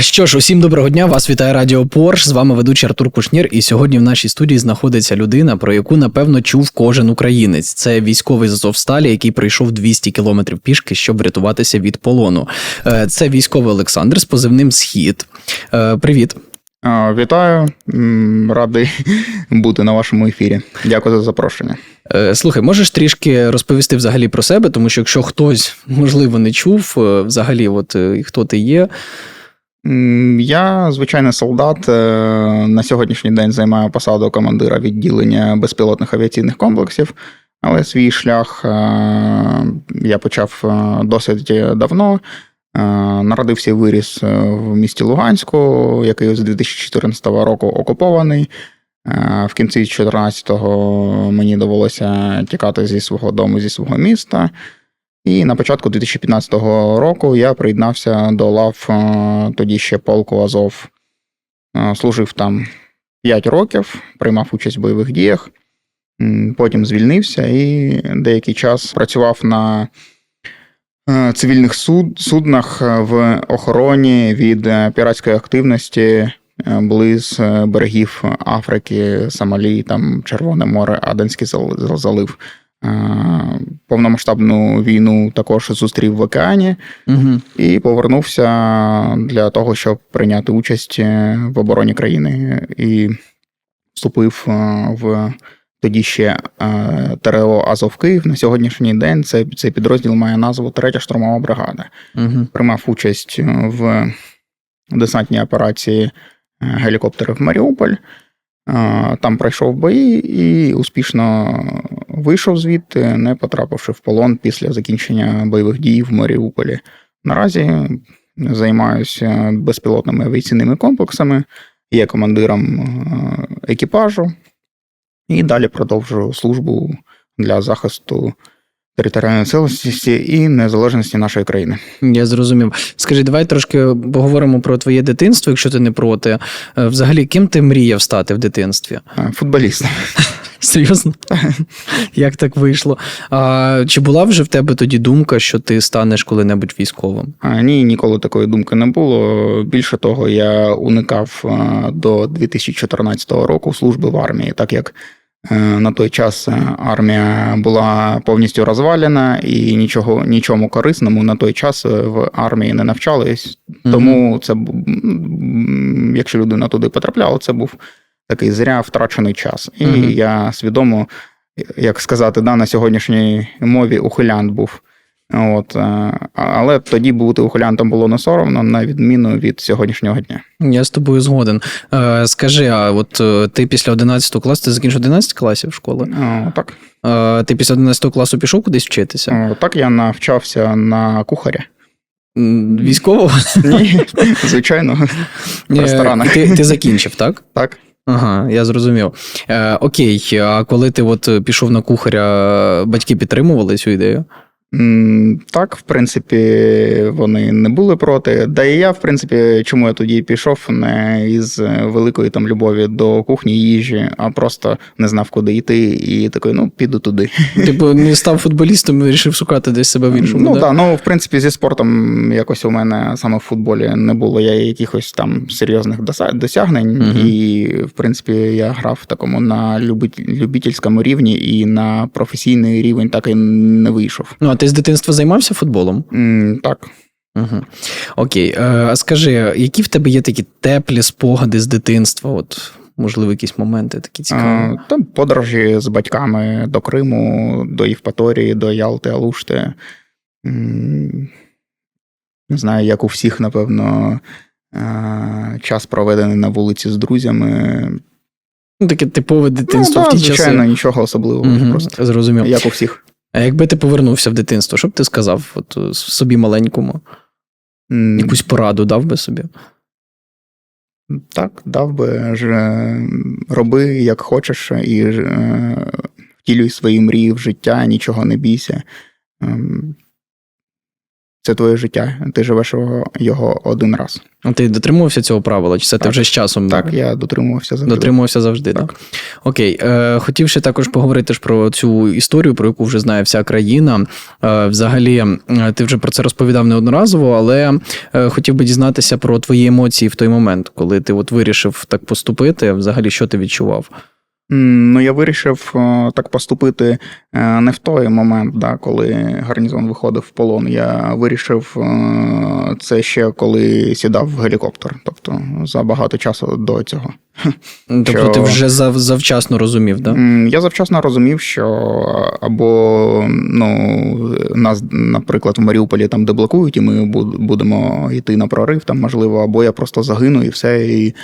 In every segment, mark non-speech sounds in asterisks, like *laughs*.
Що ж, усім доброго дня. Вас вітає Радіо Порш. З вами ведучий Артур Кушнір. І сьогодні в нашій студії знаходиться людина, про яку напевно чув кожен українець. Це військовий з Азовсталі, який пройшов 200 кілометрів пішки, щоб врятуватися від полону. Е, Це військовий Олександр з позивним Схід. Е, Привіт. Вітаю, радий *laughs* бути на вашому ефірі. Дякую за запрошення. Е, Слухай, можеш трішки розповісти взагалі про себе, тому що якщо хтось можливо не чув, взагалі, от хто ти є. Я звичайний солдат. е, На сьогоднішній день займаю посаду командира відділення безпілотних авіаційних комплексів, але свій шлях е, я почав е, досить давно. Народився і виріс в місті Луганську, який з 2014 року окупований. В кінці 2014-го мені довелося тікати зі свого дому, зі свого міста. І на початку 2015 року я приєднався до лав е, тоді ще полку Азов. Е, Служив там 5 років, приймав участь в бойових діях, потім звільнився і деякий час працював на е, цивільних суд, суднах в охороні від піратської активності близ берегів Африки, Сомалі, там Червоне море, Аденський залив. Е, Повномасштабну війну також зустрів в океані Угу. і повернувся для того, щоб прийняти участь е, в обороні країни і вступив е, в тоді ще ТРО Азов Київ. На сьогоднішній день цей, цей підрозділ має назву Третя штурмова бригада. Угу. Приймав участь в десантній операції гелікоптерів Маріуполь. Там пройшов бої і успішно вийшов звідти, не потрапивши в полон після закінчення бойових дій в Маріуполі. Наразі займаюся безпілотними авіаційними комплексами, є командиром е, екіпажу і далі продовжую службу для захисту територіальної цілісності і незалежності нашої країни. Я зрозумів. Скажи, давай трошки поговоримо про твоє дитинство, якщо ти не проти. Е, Взагалі, ким ти мріяв стати в дитинстві? Е, Футболіст. *laughs* Серйозно? *laughs* Як так вийшло? А, чи була вже в тебе тоді думка, що ти станеш коли-небудь військовим? А, Ні, ніколи такої думки не було. Більше того, я уникав а, до 2014 року служби в армії, так як е, на той час е, армія була повністю розвалена і нічого, нічому корисному на той час е, в армії не навчались. Тому це якщо людина туди потрапляла, це був такий зря втрачений час. І Мгм. я свідомо, як сказати, да, на сьогоднішній мові ухилянт був. От, е, але тоді бути ухилянтом було не соромно, на відміну від сьогоднішнього дня. Я з тобою згоден. Е, скажи, а от е, ти після 11 класу, ти закінчив 11 класів школи? О, так. Ти після 11 класу пішов кудись вчитися? О, так я навчався на кухаря. Військового? Ні, звичайно, в ресторанах. Ти, ти закінчив, так? Так. Ага, я зрозумів. Е, окей, а коли ти от пішов на кухаря, батьки підтримували цю ідею? Так, в принципі, вони не були проти. Да і я, в принципі, чому я тоді пішов, не із великої там любові до кухні їжі, а просто не знав, куди йти, і такий, ну, піду туди. Типу, не став футболістом і вирішив шукати десь себе в іншому. Ну да? ну в принципі, зі спортом якось у мене саме в футболі не було я якихось там серйозних досягнень. Мгм. І, в принципі, я грав в такому на любит- любительському рівні, і на професійний рівень так і не вийшов. Ну, а ти з дитинства займався футболом? М, Так. Угу. Окей. Е, А скажи, які в тебе є такі теплі спогади з дитинства? От, можливо, якісь моменти такі цікаві. Там подорожі з батьками до Криму, до Євпаторії, до Ялти, Алушти. Не знаю, як у всіх, напевно, час проведений на вулиці з друзями. Ну, таке типове дитинство ну, в ті звичайно, часи. нічого особливого. Мгм, Просто Зрозумів. як у всіх. А якби ти повернувся в дитинство, що б ти сказав от, е, собі маленькому? Mm. Якусь пораду дав би собі? Так, дав би ж, е, роби як хочеш, і е, втілюй свої мрії в життя, нічого не бійся. Це твоє життя. Ти живеш його, його один раз. А Ти дотримувався цього правила? Чи це ти вже з часом Так, я дотримувався завжди. дотримувався завжди? Так. Так. Окей. Е, хотів ще також поговорити ж про цю історію, про яку вже знає вся країна. Е, взагалі, е, ти вже про це розповідав неодноразово, але е, хотів би дізнатися про твої емоції в той момент, коли ти от вирішив так поступити. Взагалі, що ти відчував? Ну, я вирішив так поступити е, не в той момент, да, коли гарнізон виходив в полон. Я вирішив е, це ще коли сідав в гелікоптер, тобто за багато часу до цього. Тобто Що- ти вже зав, завчасно розумів? М, Я завчасно розумів, що або ну, нас, наприклад, в Маріуполі там деблокують, і ми будемо йти на прорив, там можливо, або я просто загину і все. І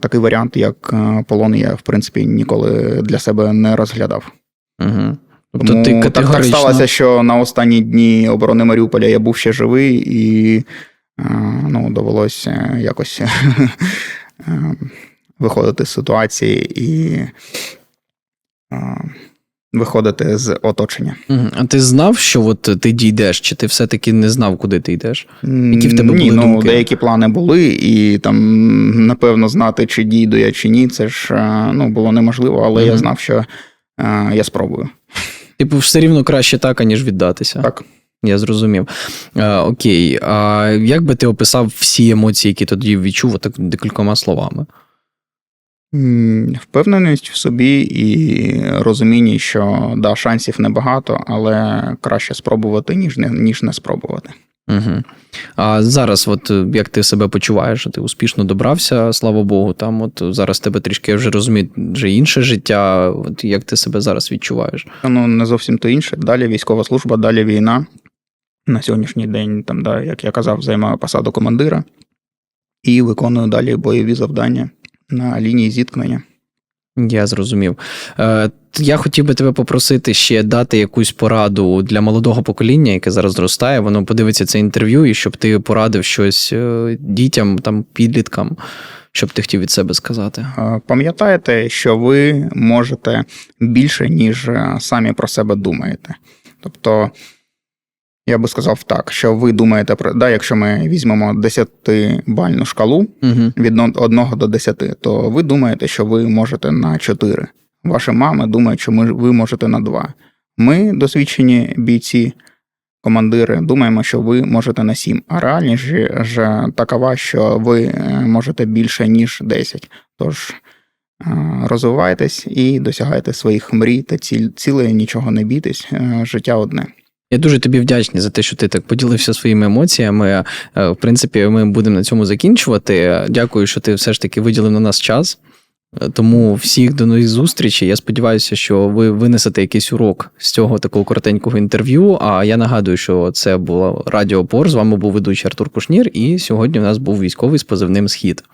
такий варіант, як е, полон, я в принципі ніколи для себе не розглядав. Угу. Тобто Тому ти так, так сталося, що на останні дні оборони Маріуполя я був ще живий, і е, ну, довелося якось *laughs* е, виходити з ситуації і е, виходити з оточення. А ти знав, що от ти дійдеш, чи ти все-таки не знав, куди ти йдеш? Які в тебе Ні, були ну, думки? деякі плани були, і там, напевно, знати, чи дійду я, чи ні, це ж е, ну, було неможливо, але я знав, що е, я спробую. Типу, все рівно краще так, аніж віддатися. Так. Я зрозумів. А, окей. А як би ти описав всі емоції, які тоді відчув, так декількома словами? Впевненість в собі і розуміння, що да, шансів небагато, але краще спробувати, ніж не, ніж не спробувати. Угу. А зараз, от е, як ти себе почуваєш? Ти успішно добрався, слава Богу. Там, от зараз тебе трішки я вже розумію, вже інше життя. От як ти себе зараз відчуваєш? Ну, не зовсім то інше. Далі військова служба, далі війна. На сьогоднішній день, там, да, як я казав, займаю посаду командира і виконую далі бойові завдання на лінії зіткнення. Я зрозумів. Е, я хотів би тебе попросити ще дати якусь пораду для молодого покоління, яке зараз зростає. Воно подивиться це інтерв'ю, і щоб ти порадив щось е, дітям, там, підліткам, щоб ти хотів від себе сказати. Е, Пам'ятайте, що ви можете більше, ніж е, самі про себе думаєте. Тобто, я би сказав так, що ви думаєте про да, якщо ми візьмемо 10-бальну шкалу Угу. від 1 до 10, то ви думаєте, що ви можете на 4. Ваші мами думають, що ви можете на 2. Ми, досвідчені бійці, командири, думаємо, що ви можете на 7. А реальність же, же такова, що ви е, можете більше, ніж 10. Тож е, розвивайтесь і досягайте своїх мрій та цілей, нічого не бійтесь, е, життя одне. Я дуже тобі вдячний за те, що ти так поділився своїми емоціями. Е, В принципі, ми будемо на цьому закінчувати. Дякую, що ти все ж таки виділив на нас час. Е, Тому всіх до нових зустрічей. Я сподіваюся, що ви винесете якийсь урок з цього такого коротенького інтерв'ю. А я нагадую, що це було Радіо Пор. З вами був ведучий Артур Кушнір, і сьогодні у нас був військовий з позивним Схід.